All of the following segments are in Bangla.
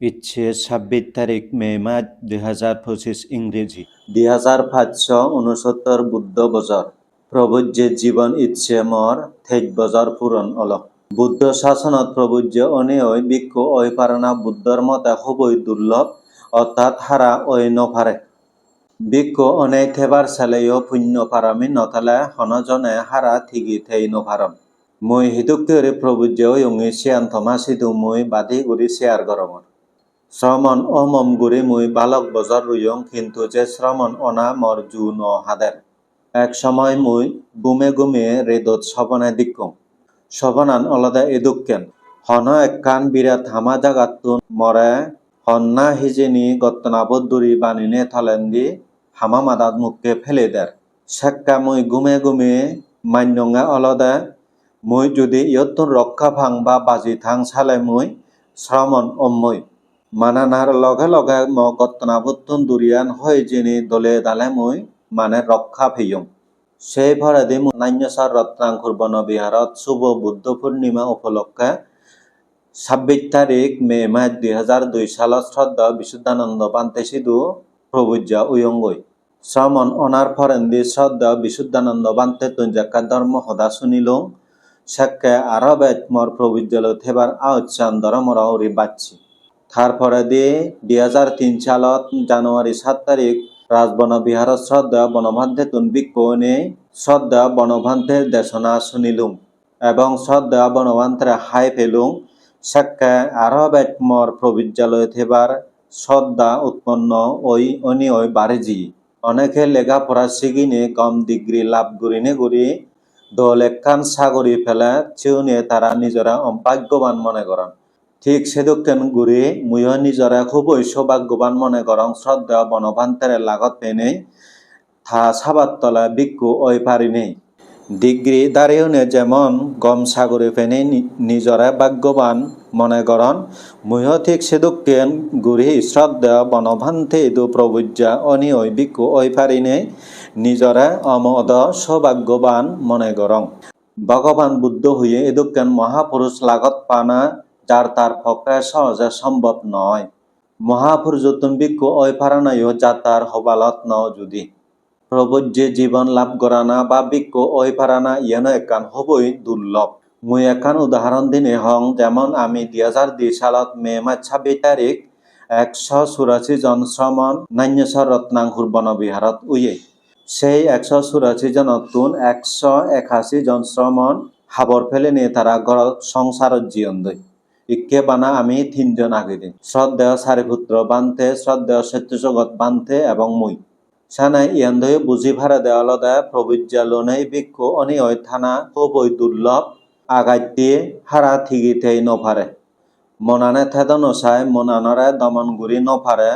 ইচ্ছে ছাব্বিশ তারিখ মে মাস দুই হাজার পঁচিশ ইংরেজি। দুই হাজাৰ পাঁচশো ঊনসত্তৰ বুদ্ধ বছৰ প্ৰভুত যে জীৱন ইচ্ছে মৰ ঠেক বছৰ পূৰণ অলক। বুদ্ধ শাসনত প্ৰভুত যে অনেয় বিক্ষু ঐ পাৰণা বুদ্ধৰ মতে খুবই দুৰ্লভ অৰ্থাৎ হাৰা ঐ নফাৰে বিক্ষু অনেক থেবাৰ চালেও পুণ্য পাৰামি নথালে হনজনে হাৰা ঠিগি থেই নফাৰম মই হিদুকেৰে প্ৰভুত যে ঐ চিয়ান থমা সিধু মই বাধি গুৰি শেয়ার গরমর শ্রমণ অমম গুরি মুই বালক বজর রুয়ং, কিন্তু যে শ্রমণ অনা মর জু ন হাদের। এক সময় মুই গুমে গুমে রেদত সবনে দিক্কং সবনান অলদা এদুক্কেন, হন একখান বিরাট হামা জাগাতুন মরে হন্না হিজেনি গত্তনাবদ্দুরি বানিনে থলেন্দি, হামা মাদাত মুখকে ফেলে দের। সেক্কা মুই গুমে গুমে মান্যঙ্গা অলদা, মুই যদি ইয়ত্তন রক্ষা ভাং বা বাজি থাং সালে মুই শ্রমণ অম্মই। মানানার লগে লগে ম গত্তনাবুত্তন দুরিয়ান হয়ে যিনি দলে দালে মুই মানে রক্ষা ফেয়ং সেই ভরাদি নান্যসার রত্নাঙ্কুর বন বিহারত শুভ বুদ্ধ পূর্ণিমা উপলক্ষে ছাব্বিশ তারিখ মে মাস দুই হাজার দুই সালত শ্রদ্ধা বিশুদ্ধানন্দ পান্তে সিধু প্রভুজ্যা উয়ঙ্গই শ্রমণ অনার ফরেন্দি শ্রদ্ধা বিশুদ্ধানন্দ বান্তে তুঞ্জাক্কা ধর্ম হদা শুনিলং সেকে আরও বেত মর প্রভুজ্যাল থেবার আউচ্চান ধর্মরা উরি বাচ্ছি তারপরে দিয়ে দুই হাজার তিন সালত জানুয়ারি সাত তারিখ রাজবন বিহার শ্রদ্ধা বনভান্তে তুন বিক্ষণে শ্রদ্ধা বনভান্তের দেশনা শুনিলুম এবং শ্রদ্ধা বনভান্তের হাই ফেলুম সেকে আরও বেত মর প্রবিদ্যালয় থেবার শ্রদ্ধা উৎপন্ন ওই অনি ওই বারেজি। অনেকে লেখাপড়া শিখিনে কম ডিগ্রি লাভ করিনে করি দল একখান সাগরি ফেলে চিউনে তারা নিজরা অভাগ্যবান মনে করেন। ঠিক সেদুকেন গুরি মুয় নিজরা খুবই সৌভাগ্যবান মনে করং শ্রদ্ধা বনভান্তের লাগত পেনে, থা সাবাত তলা বিক্ষু পারি নেই ডিগ্রি দাঁড়িয়ে যেমন গম সাগরে ফেনে নি- নিজরা ভাগ্যবান মনে করন মুহ ঠিক সেদুকেন গুরি শ্রদ্ধা বনভান্তে দু প্রবুজ্জা অনি ওই বিক্ষু পারি নেই নিজরা অমদ সৌভাগ্যবান মনে করং ভগবান বুদ্ধ হয়ে এদুকেন মহাপুরুষ লাগত পানা যার তার পক্ষে সহজে সম্ভব নয়। মহাপুরুষ যতন বিক্ষু ওই পারানায়ও যা তার হবালত ন যদি। প্রভুর যে জীবন লাভ করানা বা বিক্ষু ওই পারানা ইয়ানো একান হবই দুর্লভ। মুই একান উদাহরণ দিনে হং, যেমন আমি দুই হাজার দুই সালত মে মাস ছাব্বিশ তারিখ একশো চুরাশি জন শ্রমণ নান্যসর রত্নাঙ্কুর বনবিহারত উয়ে সেই একশো চুরাশি জন তুন একশো একাশি জন শ্রমণ হাবর ফেলে নিয়ে তারা ঘর সংসারত জীবন দই ইকে বানা আমি তিনজন আগে দিন শ্রদ্ধেয় সারিপুত্র বানতে শ্রদ্ধেয় সত্যজগৎ বানতে এবং মুই। সানাই ইয়ান্দয়ে বুঝি ভাড়া দেওয়ালদা প্রবিজ্যালনেই ভিক্ষু অনিয় থানা খুবই দুর্লভ আগাই দিয়ে হারা থিগিতেই নফারে মনানে থেদ নসাই মনানরে দমন গুরি নফারে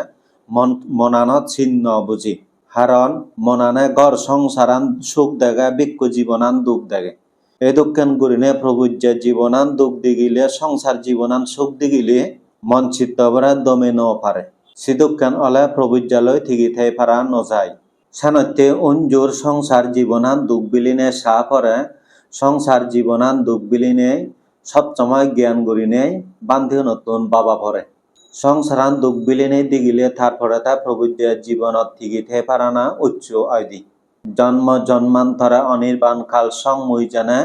মন মনানত চিহ্ন বুঝি। হারণ মনানে গড় সংসারান সুখ দেগে, ভিক্ষু জীবনান দুঃখ দেগে। দুঃখেন গুরিনে প্রভুজ্যে জীবনান, দুঃখ দিগিলে সংসার জীবনান, সুখ দিগিলে মন চিত্তবরে দমে ন পারে। সিদুক্ষেন অলে প্রভুজ্যালয় থাই পারা নজায় সানত্যে অঞ্জুর সংসার জীবনান, দুঃখ বিলিনে সা পরে। সংসার জীবনান, দুঃখ বিলিনে সবসময় জ্ঞান গরিনে বান্ধি নতুন বাবা ভরে সংসারান দুঃখ বিলিনে দিগিলে তারপরে তা প্রভুজ্যে জীবনত থিগি থাই পারা না, উচ্চ আইদি জন্ম জন্মান্তরে অনির্বাণ কাল সংমুই জানে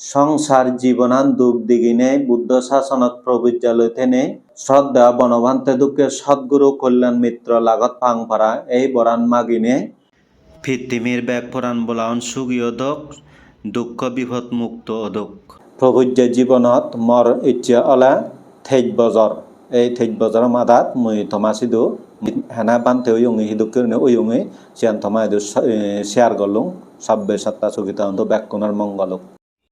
সংসার জীবনান দুঃখ দিগিনে বুদ্ধ শাসনত প্রবিদ্যালয় থেনে শ্রদ্ধা বনভান্তে দুঃখে সদ্গুরু কল্যাণ মিত্র লাগত পাং পারা এই বরান মাগিনে। পৃথিবীর ব্যাগ পুরাণ বলাউন সুগীয় দোক দুঃখ বিপদ মুক্ত অদোক। প্রভুজ্য জীবনত মর ইচ্ছা অলা থেজ বজর এই থেজ বজর মাদাত মুই থমাসিদু হেনা বানতে হিদুক হিদুকিরনে উয়ুঙি সিয়ান থমা এদু শেয়ার satta সাব্বে সাত্তা সুগীতা ব্যাকুণার মঙ্গলক